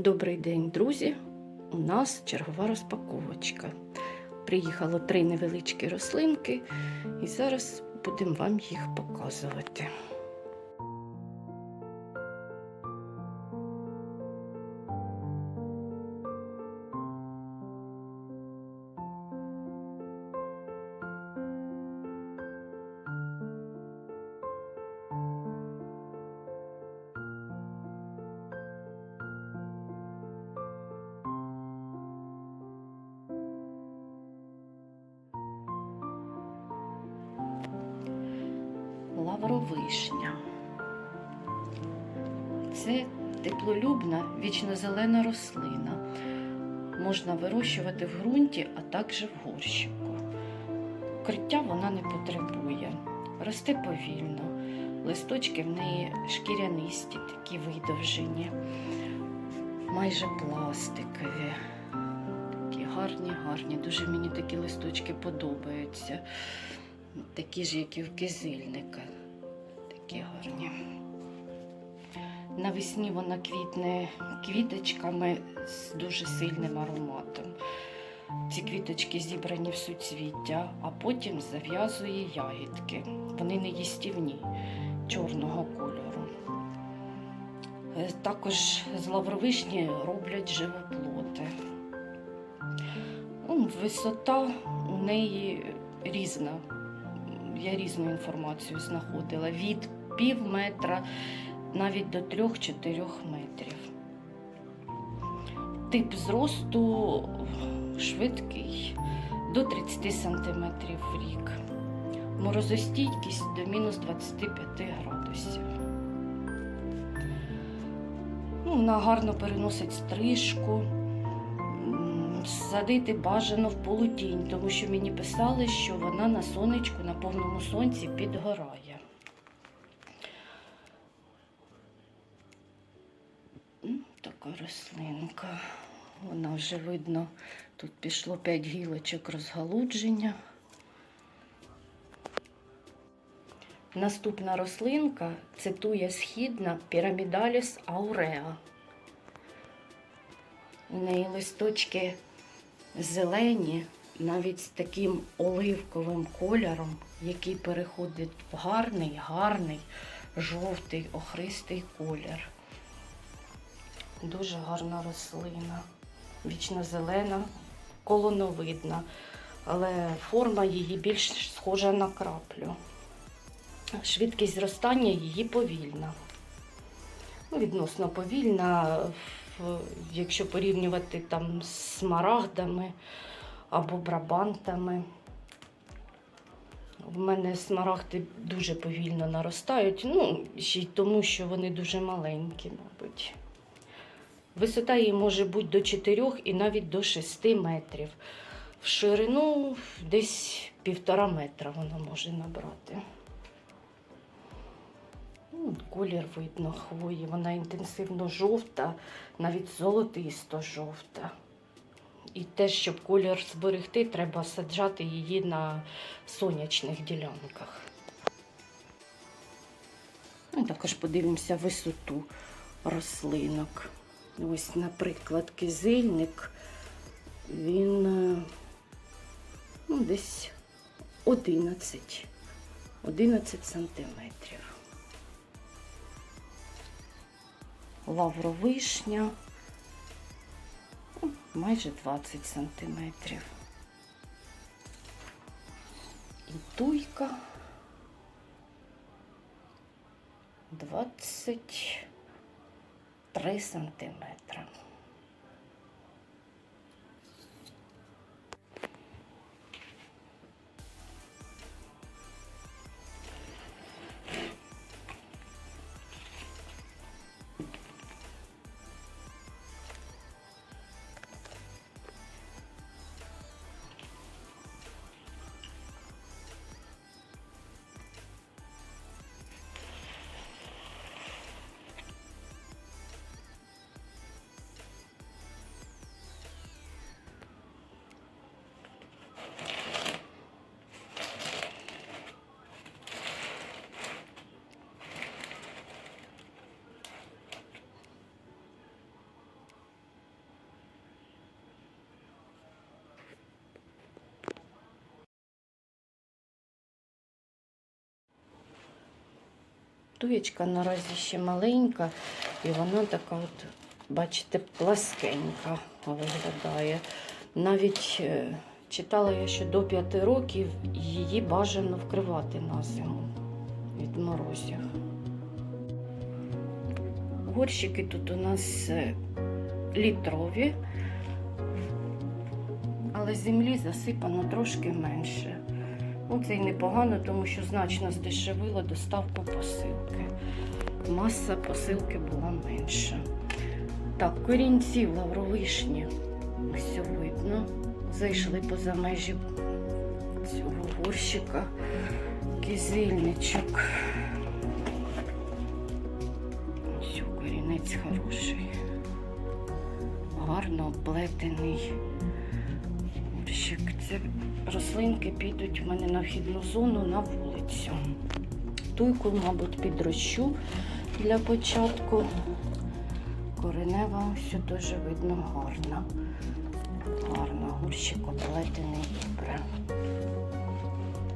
Добрий день, друзі! У нас чергова розпаковочка. Приїхало три невеличкі рослинки, і зараз будемо вам їх показувати. Лавровишня. Це теплолюбна вічнозелена рослина. Можна вирощувати в ґрунті, а також в горщику. Укриття вона не потребує. Росте повільно. Листочки в неї шкірянисті, такі видовжені, майже пластикові. Такі гарні, гарні. Дуже мені такі листочки подобаються. Такі ж, як і в кизильника. Такі гарні. Навесні вона квітне квіточками з дуже сильним ароматом. Ці квіточки зібрані в суцвіття, а потім зав'язує ягідки. Вони не їстівні, чорного кольору. Е, Також з лавровишні роблять живоплоти. Висота у неї різна. Я різну інформацію знаходила. Від пів метра навіть до 3-4 метрів. Тип зросту швидкий до 30 см в рік. Морозостійкість до мінус 25 градусів. Ну, вона гарно переносить стрижку. М, Садити бажано в полутінь, тому що мені писали, що вона на сонечку на повному сонці підгорає. Така рослинка. Вона вже видно, тут пішло 5 гілочок розгалудження. Наступна рослинка це туя східна пірамідаліс ауреа. У неї листочки зелені, навіть з таким оливковим кольором, який переходить в гарний, гарний, жовтий, охристий колір. Дуже гарна рослина, вічно зелена, колоновидна, але форма її більш схожа на краплю. Швидкість зростання її повільна. Ну, відносно повільна, якщо порівнювати там з смарагдами або брабантами. В мене смарагди дуже повільно наростають, ну, ще й тому, що вони дуже маленькі, мабуть. Висота її може бути до 4 і навіть до 6 метрів. В ширину десь півтора метра вона може набрати. Колір видно хвої, вона інтенсивно жовта, навіть золотисто-жовта. І те, щоб колір зберегти, треба саджати її на сонячних ділянках. Ну, також подивимося висоту рослинок. Ось, наприклад, кизильник, він е, ну, десь 11, 11 сантиметрів. Лавровишня ну, майже 20 сантиметрів. І туйка 23 сантиметра. Туєчка наразі ще маленька, і вона така, от, бачите, пласкенька виглядає. Навіть е, читала я, що до 5 років її бажано вкривати на зиму від морозів. Горщики тут у нас е, літрові, але землі засипано трошки менше. Ну, це й непогано, тому що значно здешевило доставку посилки. Маса посилки була менша. Так, корінці лавровишні. Все видно. Зайшли поза межі цього горщика. Кизильничок. Ось корінець хороший. Гарно оплетений горщик. Це рослинки підуть в мене на вхідну зону на вулицю. Туйку, мабуть, підрощу для початку. Коренева все дуже видно гарно. Гарно, горщик оплетений добре.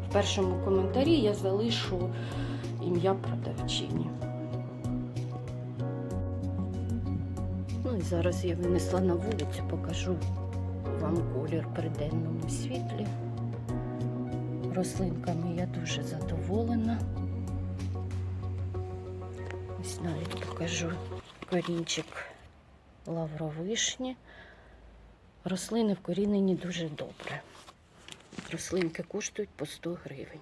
В першому коментарі я залишу ім'я продавчині. Ну і зараз я винесла на вулицю, покажу вам колір при денному світлі. Рослинками я дуже задоволена. Ось навіть покажу корінчик лавровишні. Рослини вкорінені дуже добре. Рослинки коштують по 100 гривень.